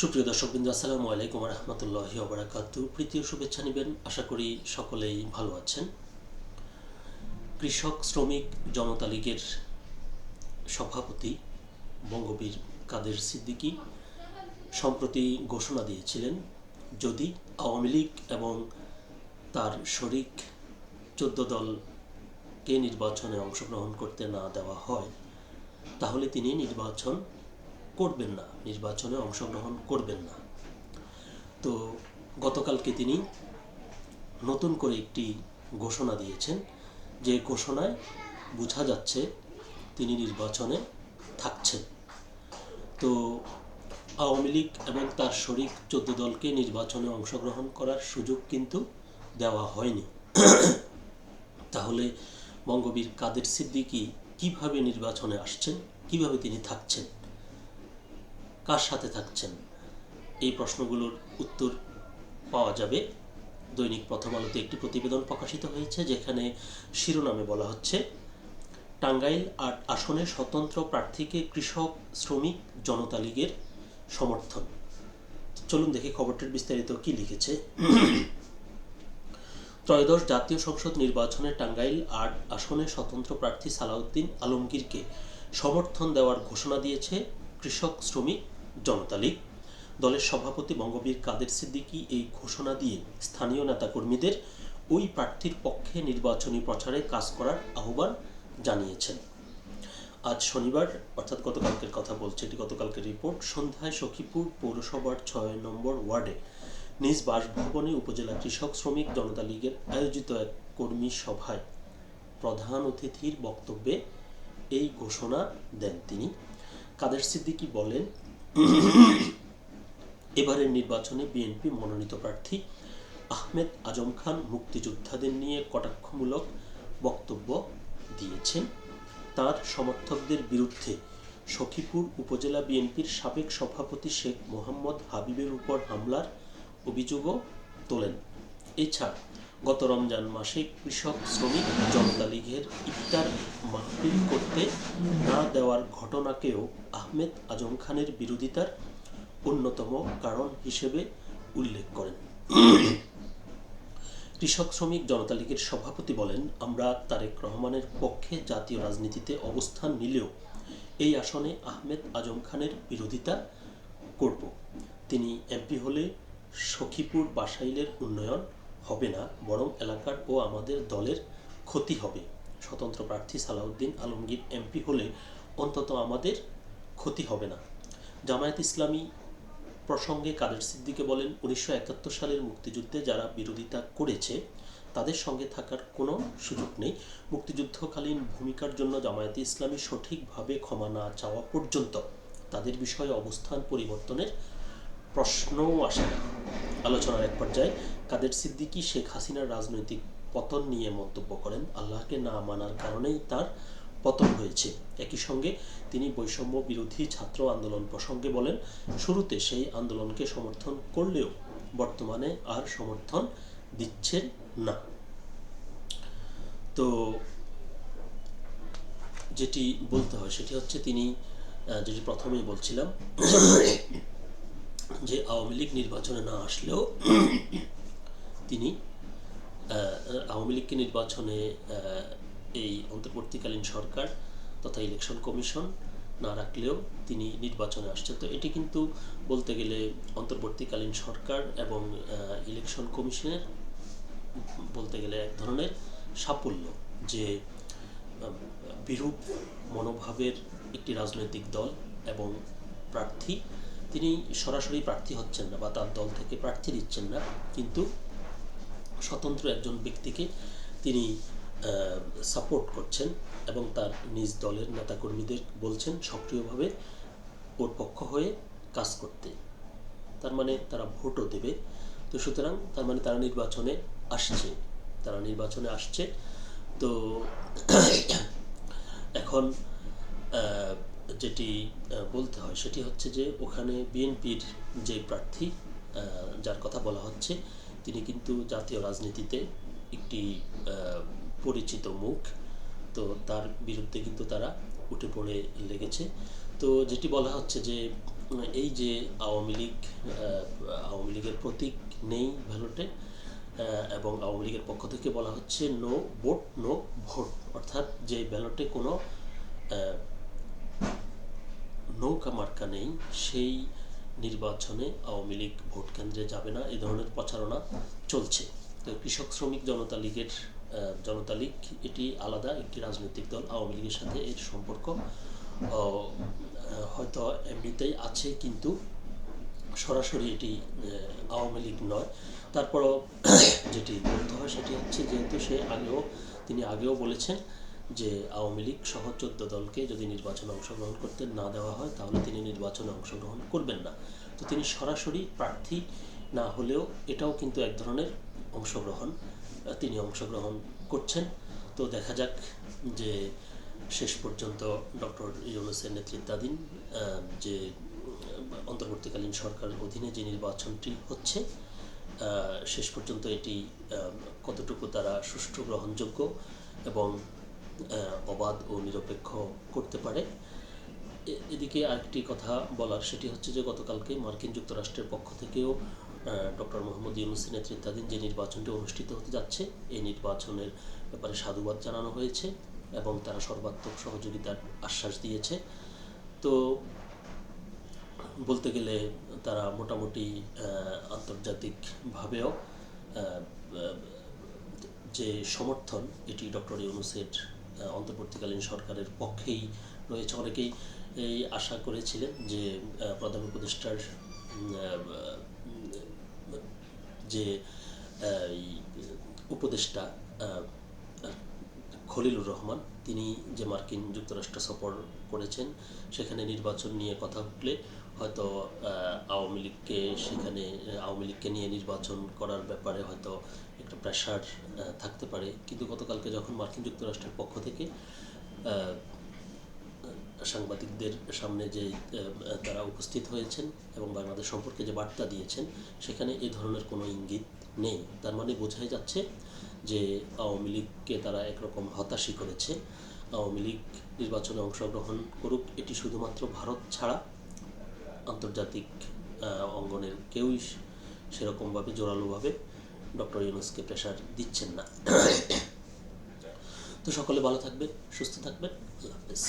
সুপ্রিয় দর্শকবৃন্দ, আসসালামু আলাইকুম রহমতুল্লাহ ওবরাকাত। প্রীতীয় শুভেচ্ছা নেবেন। আশা করি সকলেই ভালো আছেন। কৃষক, শ্রমিক জনতা লীগের সভাপতি বঙ্গবীর কাদের সিদ্দিকী সম্প্রতি ঘোষণা দিয়েছিলেন, যদি আওয়ামী লীগ এবং তার শরিক চোদ্দ দলকে নির্বাচনে অংশগ্রহণ করতে না দেওয়া হয়, তাহলে তিনি নির্বাচন করবেন না, নির্বাচনে অংশগ্রহণ করবেন না। তো গতকালকে তিনি নতুন করে একটি ঘোষণা দিয়েছেন, যে ঘোষণায় বোঝা যাচ্ছে তিনি নির্বাচনে থাকছেন। তো আওয়ামী লীগ এবং তার শরিক চোদ্দ দলকে নির্বাচনে অংশগ্রহণ করার সুযোগ কিন্তু দেওয়া হয়নি। তাহলে বঙ্গবীর কাদের সিদ্দিকী কীভাবে নির্বাচনে আসছেন, কীভাবে তিনি থাকছেন? কার সাথে থাকছেন? এই প্রশ্নগুলোর উত্তর পাওয়া যাবে। দৈনিক প্রথম আলোতে একটি প্রতিবেদন প্রকাশিত হয়েছে, যেখানে শিরোনামে বলা হচ্ছে, টাঙ্গাইল আট আসনে স্বতন্ত্র প্রার্থীকে কৃষক, শ্রমিক, জনতা লীগের সমর্থন। চলুন দেখি খবরটির বিস্তারিত কি লিখেছে। ত্রয়োদশ জাতীয় সংসদ নির্বাচনে টাঙ্গাইল আট আসনে স্বতন্ত্র প্রার্থী সালাউদ্দিন আলমগীরকে সমর্থন দেওয়ার ঘোষণা দিয়েছে কৃষক, শ্রমিক জনতা লীগ। দলের সভাপতি বঙ্গবীর কাদের সিদ্দিকী এই ঘোষণা দিয়ে স্থানীয় নেতাকর্মীদের ওই প্রার্থীর পক্ষে নির্বাচনী প্রচারে কাজ করার আহ্বান জানিয়েছেন। আজ শনিবার, অর্থাৎ গতকালকের কথা বলছে, এটি গতকালকের রিপোর্ট। সন্ধ্যায় সখীপুর পৌরসভার ছয় নম্বর ওয়ার্ডে নিজ বাসভবনে উপজেলা কৃষক শ্রমিক জনতা লীগের আয়োজিত এক কর্মী সভায় প্রধান অতিথির বক্তব্যে এই ঘোষণা দেন তিনি। কাদের সিদ্দিকী বলেন এবারের নির্বাচনে বিএনপি মনোনীত প্রার্থী আহমেদ আজম খান মুক্তিযোদ্ধাদের নিয়ে কটাক্ষমূলক বক্তব্য দিয়েছেন। তার সমর্থকদের বিরুদ্ধে সখীপুর উপজেলা বিএনপির সাবেক সভাপতি শেখ মোহাম্মদ হাবিবের উপর হামলার অভিযোগও তোলেন। এছাড়া গত রমজান মাসে কৃষক, শ্রমিক, জনতা লীগের ইফতার মাহফিল করতে না দেওয়ার ঘটনাকেও আহমেদ আজম খানের বিরোধিতার অন্যতম কারণ হিসেবে উল্লেখ করেন। কৃষক, শ্রমিক, জনতা লীগের সভাপতি বলেন, আমরা তারেক রহমানের পক্ষে জাতীয় রাজনীতিতে অবস্থান নিলেও এই আসনে আহমেদ আজম খানের বিরোধিতা করব। তিনি এমপি হলে সখীপুর বাসাইলের উন্নয়ন হবে না, বরং এলাকার ও আমাদের দলের ক্ষতি হবে। স্বতন্ত্র প্রার্থী সালাউদ্দিন আলমগীর এমপি হলে অন্তত আমাদের ক্ষতি হবে না। জামায়াত ইসলামী প্রসঙ্গে কাদের সিদ্দিকে বলেন, উনিশশো একাত্তর সালের মুক্তিযুদ্ধে যারা বিরোধিতা করেছে, তাদের সঙ্গে থাকার কোনো সুযোগ নেই। মুক্তিযুদ্ধকালীন ভূমিকার জন্য জামায়াতে ইসলামী সঠিকভাবে ক্ষমা না চাওয়া পর্যন্ত তাদের বিষয়ে অবস্থান পরিবর্তনের প্রশ্নও আসে না। আলোচনার এক পর্যায়ে কাদের সিদ্দিকী, শেখ হাসিনার রাজনৈতিক পতন নিয়ে মন্তব্য করেন। আল্লাহকে না মানার কারণেই তার পতন হয়েছে। একই সঙ্গে তিনি বৈষম্য বিরোধী ছাত্র আন্দোলন প্রসঙ্গে বলেন, শুরুতে সেই আন্দোলনকে সমর্থন করলেও বর্তমানে আর সমর্থন দিচ্ছেন না। তো যেটি বলতে হয় সেটি হচ্ছে তিনি যেটি প্রথমেই বলছিলাম, যে আওয়ামী লীগ নির্বাচনে না আসলেও তিনি আওয়ামী লীগকে নির্বাচনে এই অন্তর্বর্তীকালীন সরকার তথা ইলেকশন কমিশন না রাখলেও তিনি নির্বাচনে আসছেন। তো এটি কিন্তু বলতে গেলে অন্তর্বর্তীকালীন সরকার এবং ইলেকশন কমিশনের বলতে গেলে এক ধরনের সাফল্য যে বিরূপ মনোভাবের একটি রাজনৈতিক দল এবং প্রার্থী, তিনি সরাসরি প্রার্থী হচ্ছেন না বা তার দল থেকে প্রার্থী দিচ্ছেন না। কিন্তু স্বতন্ত্র একজন ব্যক্তিকে তিনি সাপোর্ট করছেন এবং তার নিজ দলের নেতাকর্মীদের বলছেন সক্রিয়ভাবে ওর পক্ষ হয়ে কাজ করতে। তার মানে তারা ভোটও দেবে। তো সুতরাং তার মানে তারা নির্বাচনে আসছে। তারা নির্বাচনে আসছে। তো এখন যেটি বলতে হয় সেটি হচ্ছে যে ওখানে বিএনপির যে প্রার্থী যার কথা বলা হচ্ছে তিনি কিন্তু জাতীয় রাজনীতিতে একটি পরিচিত মুখ। তো তার বিরুদ্ধে কিন্তু তারা উঠে পড়ে লেগেছে। তো যেটি বলা হচ্ছে যে, এই যে আওয়ামী লীগ আওয়ামী লীগের প্রতীক নেই ব্যালটে এবং আওয়ামী লীগের পক্ষ থেকে বলা হচ্ছে নো ভোট নো ভোট। অর্থাৎ যে ব্যালটে কোনো নৌকা মার্কা নেই, সেই নির্বাচনে আওয়ামী লীগ ভোট কেন্দ্রে যাবে না, এ ধরনের প্রচারণা চলছে। তো কৃষক, শ্রমিক, জনতা লীগের জনতা লীগ, এটি আলাদা একটি রাজনৈতিক দল আওয়ামী লীগের সাথে এর সম্পর্ক হয়তো এমনিতেই আছে, কিন্তু সরাসরি এটি আওয়ামী লীগ নয়। তারপরও যেটি বলতে হয় সেটি হচ্ছে যেহেতু সে আগেও, তিনি আগেও বলেছেন যে আওয়ামী লীগ সহ চোদ্দ দলকে যদি নির্বাচনে অংশগ্রহণ করতে না দেওয়া হয়, তাহলে তিনি নির্বাচনে অংশগ্রহণ করবেন না। তো তিনি সরাসরি প্রার্থী না হলেও এটাও কিন্তু এক ধরনের অংশগ্রহণ তিনি অংশগ্রহণ করছেন। তো দেখা যাক যে শেষ পর্যন্ত ডক্টর ইউনুসের নেতৃত্বাধীন যে অন্তর্বর্তীকালীন সরকারের অধীনে যে নির্বাচনটি হচ্ছে শেষ পর্যন্ত এটি কতটুকু তারা সুষ্ঠু, গ্রহণযোগ্য এবং অবাধ ও নিরপেক্ষ করতে পারে। এদিকে আরেকটি কথা বলার সেটি হচ্ছে যে গতকালকে মার্কিন যুক্তরাষ্ট্রের পক্ষ থেকেও ডক্টর মোহাম্মদ ইউনুসের নেতৃত্বাধীন যে নির্বাচনটি অনুষ্ঠিত হতে যাচ্ছে এই নির্বাচনের ব্যাপারে সাধুবাদ জানানো হয়েছে এবং তারা সর্বাত্মক সহযোগিতার আশ্বাস দিয়েছে। তো বলতে গেলে তারা মোটামুটি আন্তর্জাতিকভাবেও যে সমর্থন, এটি ডক্টর ইউনুসের অন্তর্বর্তীকালীন সরকারের পক্ষেই রয়েছে। অনেকেই এই আশা করেছিলেন যে প্রধান উপদেষ্টার যে উপদেষ্টা খলিলুর রহমান তিনি যে মার্কিন যুক্তরাষ্ট্র সফর করেছেন, সেখানে নির্বাচন নিয়ে কথা উঠলে হয়তো আওয়ামী লীগকে সেখানে, আওয়ামী লীগকে নিয়ে নির্বাচন করার ব্যাপারে হয়তো একটা প্রেশার থাকতে পারে। কিন্তু গতকালকে যখন মার্কিন যুক্তরাষ্ট্রের পক্ষ থেকে সাংবাদিকদের সামনে যে তারা উপস্থিত হয়েছেন এবং বাংলাদেশ সম্পর্কে যে বার্তা দিয়েছেন, সেখানে এ ধরনের কোনো ইঙ্গিত নেই। তার মানে বোঝাই যাচ্ছে যে আওয়ামী লীগকে তারা একরকম হতাশই করেছে, আওয়ামী লীগ নির্বাচনে অংশগ্রহণ করুক, এটি শুধুমাত্র ভারত ছাড়া আন্তর্জাতিক অঙ্গনের কেউই সেরকমভাবে জোরালোভাবে ডক্টর ইউনুসকে প্রেশার দিচ্ছেন না। তো সকলে ভালো থাকবেন, সুস্থ থাকবেন, আল্লাহ হাফেজ।